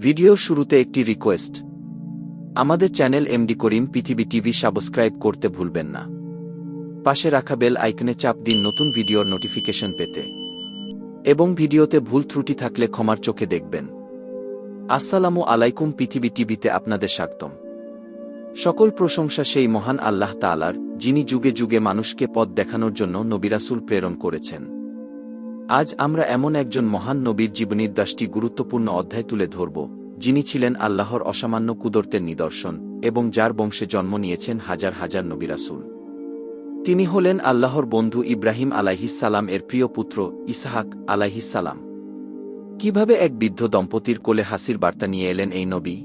ভিডিওর শুরুতে একটি রিকোয়েস্ট। আমাদের চ্যানেল এমডি করিম পৃথিবী টিভি সাবস্ক্রাইব করতে ভুলবেন না। পাশে রাখা বেল আইকনে চাপ দিন নতুন ভিডিওর নোটিফিকেশন পেতে। এবং ভিডিওতে ভুল ত্রুটি থাকলে ক্ষমার চোখে দেখবেন। আসসালামু আলাইকুম পৃথিবী টিভিতে আপনাদের স্বাগতম। সকল প্রশংসা সেই মহান আল্লাহ তালার যিনি যুগে যুগে মানুষকে পথ দেখানোর জন্য নবিরাসুল প্রেরণ করেছেন। আজ আমরা এমন একজন মহান নবীর জীবনীর দশটি গুরুত্বপূর্ণ অধ্যায় তুলে ধরব, যিনি ছিলেন আল্লাহর অসামান্য কুদরতের নিদর্শন এবং যার বংশে জন্ম নিয়েছেন হাজার হাজার নবিরাসুল। তিনি হলেন আল্লাহর বন্ধু ইব্রাহিম আলাইহিসালাম এর প্রিয় পুত্র ইসাহাক আলাইহিসালাম কীভাবে এক বৃদ্ধ দম্পতির কোলে হাসির বার্তা নিয়ে এলেন এই নবী?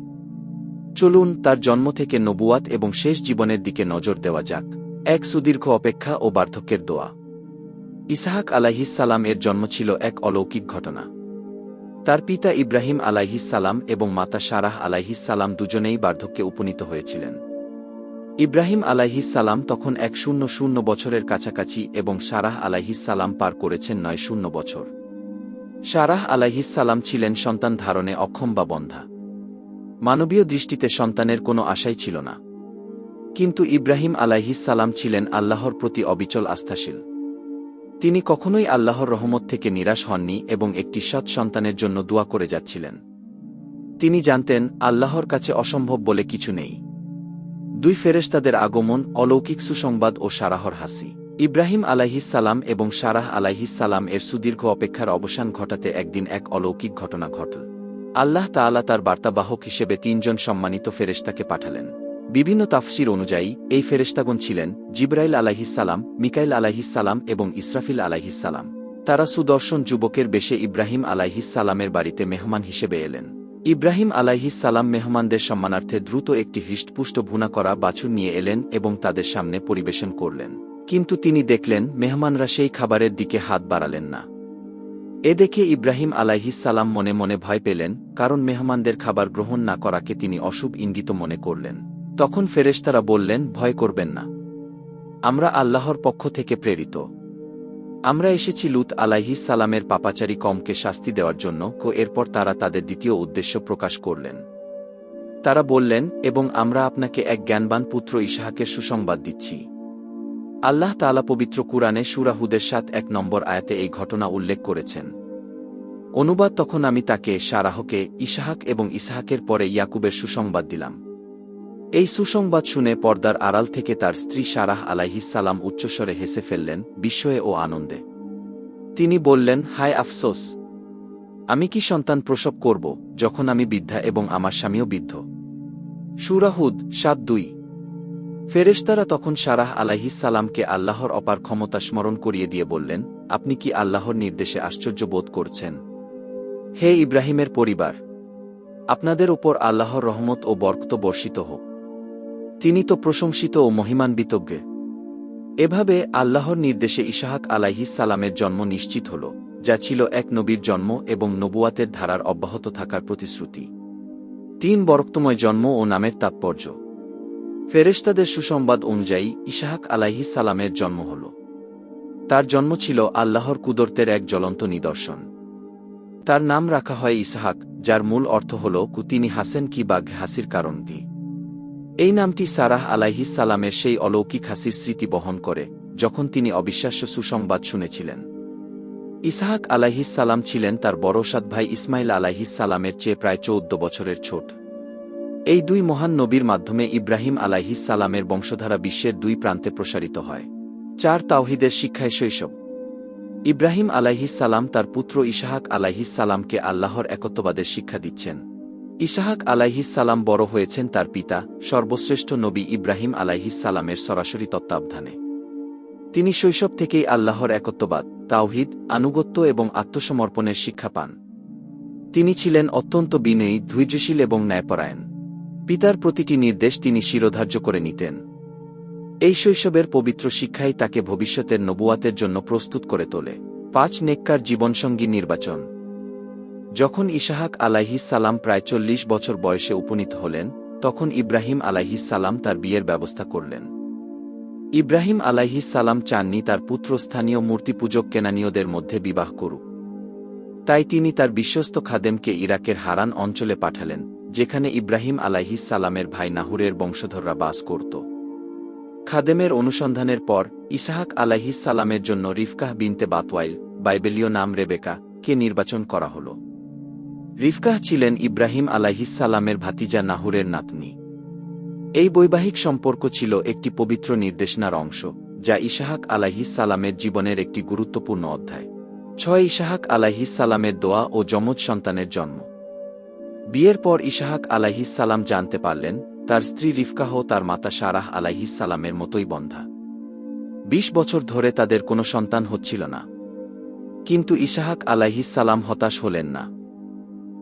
চলুন তার জন্ম থেকে নবুয়াত এবং শেষ জীবনের দিকে নজর দেওয়া যাক। এক সুদীর্ঘ অপেক্ষা ও বার্ধক্যের দোয়া। ইসাহাক আলাইহিসালাম এর জন্ম ছিল এক অলৌকিক ঘটনা। তার পিতা ইব্রাহিম আলাইহিসালাম এবং মাতা সারাহ আলাইহিসালাম দুজনেই বার্ধক্যে উপনীত হয়েছিলেন। ইব্রাহিম আলাইহিসালাম তখন এক শূন্য শূন্য বছরের কাছাকাছি এবং সারাহ আলাইহিসালাম পার করেছেন নয় শূন্য বছর। সারাহ আলাইহিসালাম ছিলেন সন্তান ধারণে অক্ষম বা বন্ধা। মানবীয় দৃষ্টিতে সন্তানের কোনো আশাই ছিল না। কিন্তু ইব্রাহিম আলাইহিসালাম ছিলেন আল্লাহর প্রতি অবিচল আস্থাশীল। তিনি কখনোই আল্লাহর রহমত থেকে নিরাশ হননি এবং একটি সৎ সন্তানের জন্য দোয়া করে যাচ্ছিলেন। তিনি জানতেন, আল্লাহর কাছে অসম্ভব বলে কিছু নেই। দুই ফেরেশতাদের আগমন, অলৌকিক সুসংবাদ ও সারাহর হাসি। ইব্রাহিম আলাইহিসালাম এবং সারাহ আলাইহিসালাম এর সুদীর্ঘ অপেক্ষার অবসান ঘটাতে একদিন এক অলৌকিক ঘটনা ঘটল। আল্লাহ তাআলা তার বার্তাবাহক হিসেবে তিনজন সম্মানিত ফেরেশতাকে পাঠালেন। বিভিন্ন তাফসির অনুযায়ী, এই ফেরেশতাগণ ছিলেন জিব্রাইল আলাইহিসালাম মিকাইল আলাইহিসালাম এবং ইসরাফিল আলাইহিসালাম তারা সুদর্শন যুবকের বেশে ইব্রাহিম আলাইহিসালামের বাড়িতে মেহমান হিসেবে এলেন। ইব্রাহিম আলাইহিসালাম মেহমানদের সম্মানার্থে দ্রুত একটি হৃষ্টপুষ্ট ভুনা করা বাছুর নিয়ে এলেন এবং তাদের সামনে পরিবেশন করলেন। কিন্তু তিনি দেখলেন, মেহমানরা সেই খাবারের দিকে হাত বাড়ালেন না। এ দেখে ইব্রাহিম আলাইহিসালাম মনে মনে ভয় পেলেন, কারণ মেহমানদের খাবার গ্রহণ না করাকে তিনি অশুভ ইঙ্গিত মনে করলেন। তখন ফেরেশতারা বললেন, ভয় করবেন না। আমরা আল্লাহর পক্ষ থেকে প্রেরিত। আমরা এসেছি লুত আলাইহিস সালামের পাপাচারী কমকে শাস্তি দেওয়ার জন্য কো এরপর তারা তাদের দ্বিতীয় উদ্দেশ্য প্রকাশ করলেন। তারা বললেন, এবং আমরা আপনাকে এক জ্ঞানবান পুত্র ইশাহাকের সুসংবাদ দিচ্ছি। আল্লাহ তালা পবিত্র কুরআনে সুরাহুদের সাত এক নম্বর আয়াতে এই ঘটনা উল্লেখ করেছেন। অনুবাদ তখন আমি তাকে, সারাহকে, ইশাহাক এবং ইসাহাকের পরে ইয়াকুবের সুসংবাদ দিলাম। এই সুসংবাদ শুনে পর্দার আড়াল থেকে তার স্ত্রী সারাহ আলাইহিসালাম উচ্চস্বরে হেসে ফেললেন, বিস্ময়ে ও আনন্দে। তিনি বললেন, হায় আফসোস, আমি কি সন্তান প্রসব করব যখন আমি বৃদ্ধা এবং আমার স্বামীও বৃদ্ধ? সুরাহুদ সাত দুই। ফেরেশতারা তখন সারাহ আলাইহিসালামকে আল্লাহর অপার ক্ষমতা স্মরণ করিয়ে দিয়ে বললেন, আপনি কি আল্লাহর নির্দেশে আশ্চর্য বোধ করছেন? হে ইব্রাহিমের পরিবার, আপনাদের উপর আল্লাহর রহমত ও বরকত বর্ষিত হোক। তিনি তো প্রশংসিত ও মহিমান্বিতজ্ঞে। এভাবে আল্লাহর নির্দেশে ইশাহাক আলাইহিস সালামের জন্ম নিশ্চিত হল, যা ছিল এক নবীর জন্ম এবং নবুয়াতের ধারার অব্যাহত থাকার প্রতিশ্রুতি। তিন বরক্তময় জন্ম ও নামের তাৎপর্য। ফেরেশতাদের সুসংবাদ অনুযায়ী ইশাহাক আলাইহিস সালামের জন্ম হল। তার জন্ম ছিল আল্লাহর কুদরতের এক জ্বলন্ত নিদর্শন। তার নাম রাখা হয় ইসাহাক যার মূল অর্থ হল তিনি হাসেন কি বাঘ হাসির কারণ কি। এই নামটি সারাহ আলাইহিস সালামের সেই অলৌকিক হাসির স্মৃতি বহন করে, যখন তিনি অবিশ্বাস্য সুসংবাদ শুনেছিলেন। ইসাহাক আলাইহিস সালাম ছিলেন তার বড় সাত ভাই ইসমাইল আলাইহিস সালামের চেয়ে প্রায় চৌদ্দ বছরের ছোট। এই দুই মহান নবীর মাধ্যমে ইব্রাহিম আলাইহিস সালামের বংশধারা বিশ্বের দুই প্রান্তে প্রসারিত হয়। চার তাওহিদের শিক্ষায় শৈশব। ইব্রাহিম আলাইহিস সালাম তার পুত্র ইশাহাক আলাইহিস সালামকে আল্লাহর একত্ববাদের শিক্ষা দিচ্ছেন। ইশাহাক আলাইহিস সালাম বড় হয়েছেন তার পিতা, সর্বশ্রেষ্ঠ নবী ইব্রাহিম আলাইহিস সালামের সরাসরি তত্ত্বাবধানে। তিনি শৈশব থেকেই আল্লাহর একত্ববাদ, তাওহিদ, আনুগত্য এবং আত্মসমর্পণের শিক্ষা পান। তিনি ছিলেন অত্যন্ত বিনয়ী, ধৈর্যশীল এবং ন্যায়পরায়ণ। পিতার প্রতিটি নির্দেশ তিনি শিরোধার্য করে নিতেন। এই শৈশবের পবিত্র শিক্ষাই তাকে ভবিষ্যতের নবুয়াতের জন্য প্রস্তুত করে তোলে। পাঁচ নেককার জীবনসঙ্গী নির্বাচন। যখন ইশাহাক আলাইহিস সালাম প্রায় চল্লিশ বছর বয়সে উপনীত হলেন, তখন ইব্রাহিম আলাইহিস সালাম তার বিয়ের ব্যবস্থা করলেন। ইব্রাহিম আলাইহিস সালাম চাননি তার পুত্র স্থানীয় মূর্তিপূজক কেনানীয়দের মধ্যে বিবাহ করুক। তাই তিনি তার বিশ্বস্ত খাদেমকে ইরাকের হারান অঞ্চলে পাঠালেন, যেখানে ইব্রাহিম আলাইহিস সালামের ভাই নাহুরের বংশধররা বাস করত। খাদেমের অনুসন্ধানের পর ইসাহাক আলাইহিস সালামের জন্য রিফকাহ বিনতে বাতওয়াইল, বাইবেলীয় নাম রেবেকা, কে নির্বাচন করা হল। রিফকাহ ছিলেন ইব্রাহিম আলাইহিস সালামের ভাতিজা নাহুরের নাতনি। এই বৈবাহিক সম্পর্ক ছিল একটি পবিত্র নির্দেশনার অংশ, যা ইসাহাক আলাইহিস সালামের জীবনের একটি গুরুত্বপূর্ণ অধ্যায়। ছয় ইসাহাক আলাইহিস সালামের দোয়া ও যমজ সন্তানের জন্ম। বিয়ের পর ইসাহাক আলাইহিস সালাম জানতে পারলেন, তার স্ত্রী রিফকাহ তার মাতা সারাহ আলাইহিস সালামের মতোই বন্ধা। বিশ বছর ধরে তাদের কোনো সন্তান হচ্ছিল না। কিন্তু ইসাহাক আলাইহিস সালাম হতাশ হলেন না।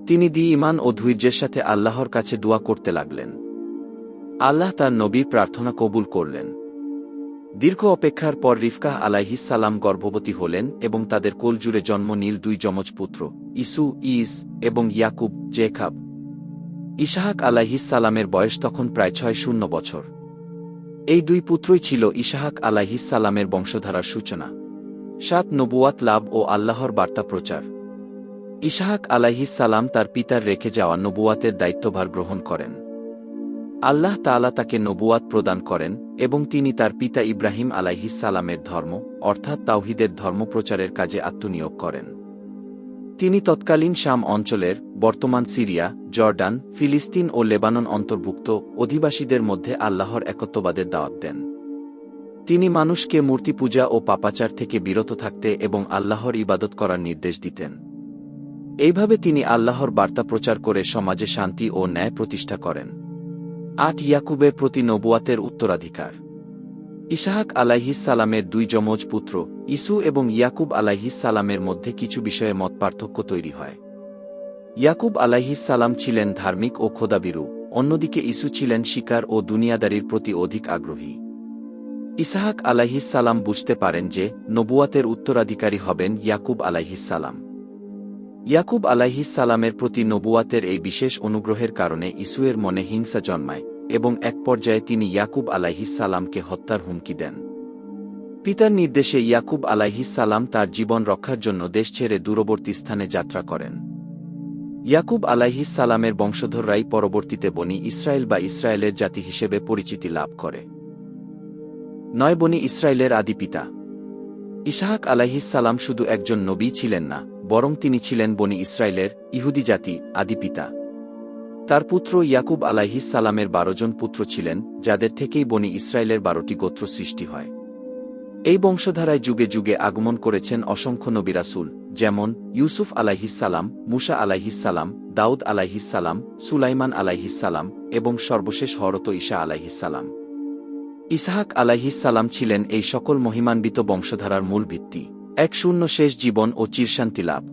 তিনি দি ইমান ও ধৈর্যের সাথে আল্লাহর কাছে দোয়া করতে লাগলেন। আল্লাহ তার নবীর প্রার্থনা কবুল করলেন। দীর্ঘ অপেক্ষার পর রিফকাহ সালাম গর্ভবতী হলেন এবং তাদের কোলজুড়ে জন্ম নীল দুই যমজ পুত্র, ইসু, ইস এবং ইয়াকুব, জেখাব। আলাইহিস সালামের বয়স তখন প্রায় ছয় শূন্য বছর। এই দুই পুত্রই ছিল আলাইহিস সালামের বংশধারার সূচনা। সাত নবুয়াত লাভ ও আল্লাহর বার্তা প্রচার। আলাইহিস সালাম তার পিতার রেখে যাওয়া নবুয়াতের দায়িত্বভার গ্রহণ করেন। আল্লাহ তাআলা তাকে নবুয়াত প্রদান করেন এবং তিনি তার পিতা ইব্রাহিম সালামের ধর্ম, অর্থাৎ তাওহিদের ধর্মপ্রচারের কাজে আত্মনিয়োগ করেন। তিনি তৎকালীন শাম অঞ্চলের, বর্তমান সিরিয়া, জর্ডান, ফিলিস্তিন ও লেবানন অন্তর্ভুক্ত অধিবাসীদের মধ্যে আল্লাহর একত্ববাদের দাওয়াত দেন। তিনি মানুষকে মূর্তি পূজা ও পাপাচার থেকে বিরত থাকতে এবং আল্লাহর ইবাদত করার নির্দেশ দিতেন। এইভাবে তিনি আল্লাহর বার্তা প্রচার করে সমাজে শান্তি ও ন্যায় প্রতিষ্ঠা করেন। আট ইয়াকুবের প্রতি নবুয়াতের উত্তরাধিকার। ইসাহাক সালামের দুই যমজ পুত্র, ইসু এবং ইয়াকুব সালামের মধ্যে কিছু বিষয়ে মত পার্থক্য তৈরি হয়। ইয়াকুব সালাম ছিলেন ধার্মিক ও খোদাবিরু, অন্যদিকে ইসু ছিলেন শিকার ও দুনিয়াদারির প্রতি অধিক আগ্রহী। ইসাহাক সালাম বুঝতে পারেন যে, নবুয়াতের উত্তরাধিকারী হবেন ইয়াকুব সালাম ইয়াকুব আলাইহিস সালামের প্রতি নবুয়াতের এই বিশেষ অনুগ্রহের কারণে ইসুয়ের মনে হিংসা জন্মায় এবং এক পর্যায়ে তিনি ইয়াকুব আলাইহিস সালামকে হত্যার হুমকি দেন। পিতার নির্দেশে ইয়াকুব আলাইহিস সালাম তার জীবন রক্ষার জন্য দেশ ছেড়ে দূরবর্তী স্থানে যাত্রা করেন। ইয়াকুব আলাইহিস সালামের বংশধররাই পরবর্তীতে বনি ইসরায়েল বা ইসরায়েলের জাতি হিসেবে পরিচিতি লাভ করে। নয় বনি ইসরায়েলের আদি পিতা। ইসাহাক আলাইহিস সালাম শুধু একজন নবী ছিলেন না বরং তিনি ছিলেন বনি ইসরায়েলের ইহুদি জাতি আদি পিতা। তার পুত্র ইয়াকুব আলাইহিস সালামের বারো জন পুত্র ছিলেন, যাদের থেকেই বনি ইসরায়েলের বারোটি গোত্র সৃষ্টি হয়। এই বংশধারায় যুগে যুগে আগমন করেছেন অসংখ্য নবিরাসুল যেমন ইউসুফ আলাইহিসালাম মুসা আলাইহিসালাম দাউদ আলাইহিসালাম সুলাইমান আলাইহিসালাম এবং সর্বশেষ হরত ঈশা আলাইহিসালাম ইসাহাক আলাইহিসালাম ছিলেন এই সকল মহিমান্বিত বংশধারার মূল ভিত্তি। এক শূন্য শেষ জীবন ও চিরশান্তি লাভ।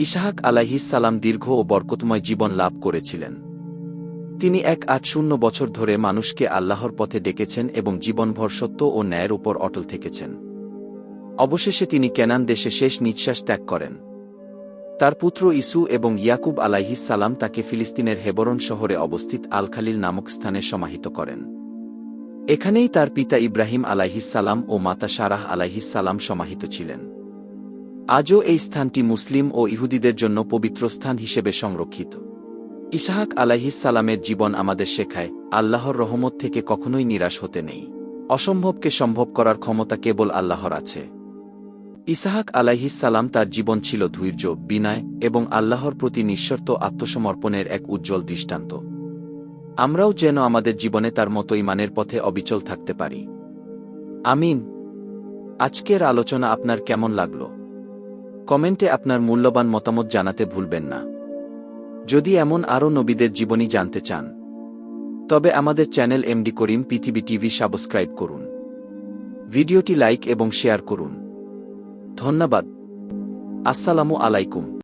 ইসাহাক আলাইহিসালাম দীর্ঘ ও বরকতময় জীবন লাভ করেছিলেন। তিনি এক আট শূন্য বছর ধরে মানুষকে আল্লাহর পথে ডেকেছেন এবং জীবনভর সত্য ও ন্যায়ের উপর অটল থেকেছেন। অবশেষে তিনি কেনান দেশে শেষ নিঃশ্বাস ত্যাগ করেন। তার পুত্র ইসু এবং ইয়াকুব সালাম তাকে ফিলিস্তিনের হেবরন শহরে অবস্থিত আল খালিল নামক স্থানে সমাহিত করেন। এখানেই তার পিতা ইব্রাহিম আলাইহিস সালাম ও মাতা সারাহ আলাইহিস সালাম সমাহিত ছিলেন। আজও এই স্থানটি মুসলিম ও ইহুদিদের জন্য পবিত্র স্থান হিসেবে সংরক্ষিত। ইসাহাক আলাইহিস সালামের জীবন আমাদের শেখায়, আল্লাহর রহমত থেকে কখনোই নিরাশ হতে নেই। অসম্ভবকে সম্ভব করার ক্ষমতা কেবল আল্লাহর আছে। ইসাহাক আলাইহিস সালাম তার জীবন ছিল ধৈর্য, বিনয় এবং আল্লাহর প্রতি নিঃশর্ত আত্মসমর্পণের এক উজ্জ্বল দৃষ্টান্ত। আমরাও যেন আমাদের জীবনে তার মতো ইমানের পথে অবিচল থাকতে পারি। আমিন। আজকের আলোচনা আপনার কেমন লাগল? কমেন্টে আপনার মূল্যবান মতামত জানাতে ভুলবেন না। যদি এমন আরও নবীদের জীবনী জানতে চান, তবে আমাদের চ্যানেল এমডি করিম পৃথিবী টিভি সাবস্ক্রাইব করুন। ভিডিওটি লাইক এবং শেয়ার করুন। ধন্যবাদ। আসসালামু আলাইকুম।